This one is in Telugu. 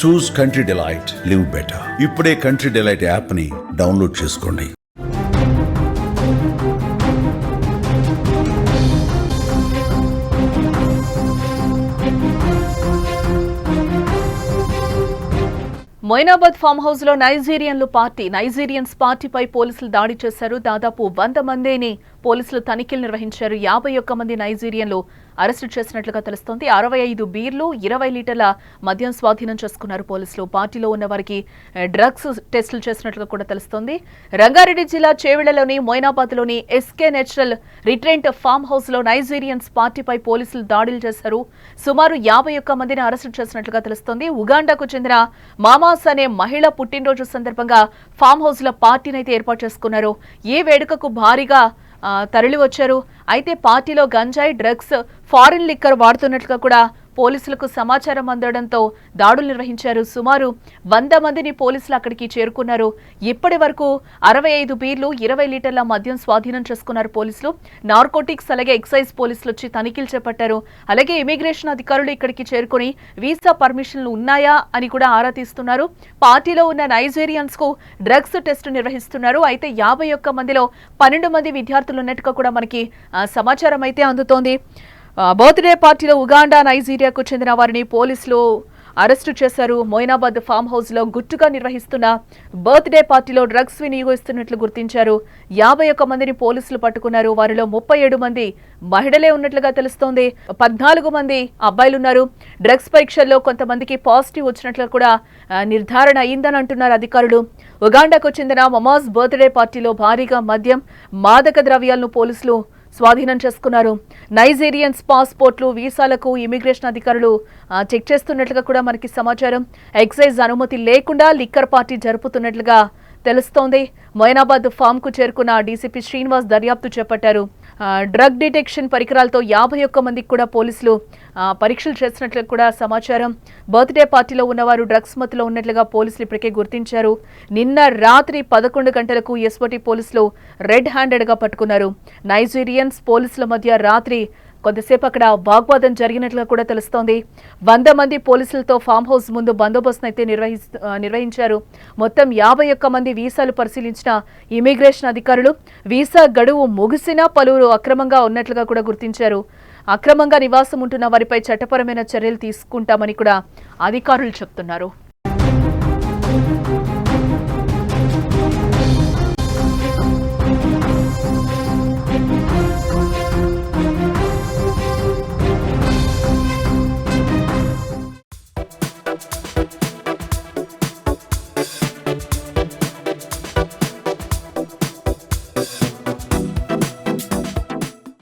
Choose country delight live better ఇప్పుడే కంట్రీ డిలైట్ యాప్ని డౌన్లోడ్ చేసుకోండి. మొయినాబాద్ ఫామ్ హౌస్లో నైజీరియన్లు పార్టీ నైజీరియన్స్ పార్టీపై పోలీసులు దాడి చేశారు. దాదాపు వంద మందిని పోలీసులు తనిఖీలు నిర్వహించారు. యాభై ఒక్క మంది నైజీరియన్లు అరెస్టు చేసినట్లుగా తెలుస్తోంది. అరవై ఐదు బీర్లు ఇరవై లీటర్ల మద్యం స్వాధీనం చేసుకున్నారు పోలీసులు. పార్టీలో ఉన్న వారికి డ్రగ్స్ టెస్టులు చేసినట్లుగా కూడా తెలుస్తోంది. రంగారెడ్డి జిల్లా చేవెళ్ళలోని మొయినాబాద్లోని ఎస్కే నేచురల్ రిట్రెంట్ ఫామ్ హౌస్లో నైజీరియన్స్ పార్టీపై పోలీసులు దాడులు చేశారు. సుమారు యాభై ఒక్క మందిని అరెస్టు చేసినట్లుగా తెలుస్తోంది. ఉగాండాకు చెందిన మామాస్ అనే మహిళ పుట్టినరోజు సందర్భంగా ఫామ్ హౌస్లో పార్టీని అయితే ఏర్పాటు చేసుకున్నారు. ఈ వేడుకకు భారీగా తరలి వచ్చారు అయితే పార్టీలో గంజాయి డ్రగ్స్ ఫారిన్ లిక్కర్ వాడుతున్నట్లుగా కూడా పోలీసులకు సమాచారం అందడంతో దాడులు నిర్వహించారు. సుమారు వంద మందిని పోలీసులు అక్కడికి చేరుకున్నారు. ఇప్పటి వరకు అరవై ఐదు బీర్లు ఇరవై లీటర్ల మద్యం స్వాధీనం చేసుకున్నారు పోలీసులు. నార్కోటిక్స్ అలాగే ఎక్సైజ్ పోలీసులు వచ్చి తనిఖీలు చేపట్టారు. అలాగే ఇమిగ్రేషన్ అధికారులు ఇక్కడికి చేరుకుని వీసా పర్మిషన్లు ఉన్నాయా అని కూడా ఆరా తీస్తున్నారు. పార్టీలో ఉన్న నైజీరియన్స్కు డ్రగ్స్ టెస్ట్ నిర్వహిస్తున్నారు. అయితే యాభై ఒక్క మందిలో పన్నెండు మంది విద్యార్థులు ఉన్నట్టుగా కూడా మనకి సమాచారం అయితే అందుతోంది. బర్త్డే పార్టీలో ఉగాండా నైజీరియాకు చెందిన వారిని పోలీసులు అరెస్టు చేశారు. మొయినాబాద్ ఫామ్ హౌస్లో గుట్టుగా నిర్వహిస్తున్న బర్త్డే పార్టీలో డ్రగ్స్ వినియోగిస్తున్నట్లు గుర్తించారు. యాభై ఒక్క మందిని పోలీసులు పట్టుకున్నారు. వారిలో ముప్పై ఏడు మంది మహిళలే ఉన్నట్లుగా తెలుస్తోంది. పద్నాలుగు మంది అబ్బాయిలున్నారు. డ్రగ్స్ పరీక్షల్లో కొంతమందికి పాజిటివ్ వచ్చినట్లు కూడా నిర్ధారణ అయిందని అంటున్నారు అధికారులు. ఉగాండాకు చెందిన మమాజ్ బర్త్డే పార్టీలో భారీగా మద్యం మాదక ద్రవ్యాలను పోలీసులు స్వాధీనం చేసుకున్నారు. నైజీరియన్స్ పాస్పోర్ట్లు వీసాలకు ఇమిగ్రేషన్ అధికారులు చెక్ చేస్తున్నట్లుగా కూడా మనకి సమాచారం. ఎక్సైజ్ అనుమతి లేకుండా లిక్కర్ పార్టీ జరుపుతున్నట్లుగా తెలుస్తోంది. మొయినాబాద్ ఫామ్కు చేరుకున్న డీసీపీ శ్రీనివాస్ దర్యాప్తు చేపట్టారు. డ్రగ్ డిటెక్షన్ పరికరాలతో యాభై ఒక్క మందికి కూడా పోలీసులు పరీక్షలు చేసినట్లు కూడా సమాచారం. బర్త్డే పార్టీలో ఉన్నవారు డ్రగ్స్ మత్తులో ఉన్నట్లుగా పోలీసులు ఇప్పటికే గుర్తించారు. నిన్న రాత్రి పదకొండు గంటలకు ఎస్ఓటీ పోలీసులు రెడ్ హ్యాండెడ్గా పట్టుకున్నారు. నైజీరియన్స్ పోలీసుల మధ్య రాత్రి కొంతసేపు అక్కడ వాగ్వాదం జరిగినట్లుగా కూడా తెలుస్తోంది. వంద మంది పోలీసులతో ఫామ్ హౌస్ ముందు బందోబస్తును అయితే నిర్వహించారు. మొత్తం యాభై ఒక్క మంది వీసాలు పరిశీలించిన ఇమిగ్రేషన్ అధికారులు వీసా గడువు ముగిసినా పలువురు అక్రమంగా ఉన్నట్లుగా కూడా గుర్తించారు. అక్రమంగా నివాసం ఉంటున్న వారిపై చట్టపరమైన చర్యలు తీసుకుంటామని కూడా అధికారులు చెప్తున్నారు.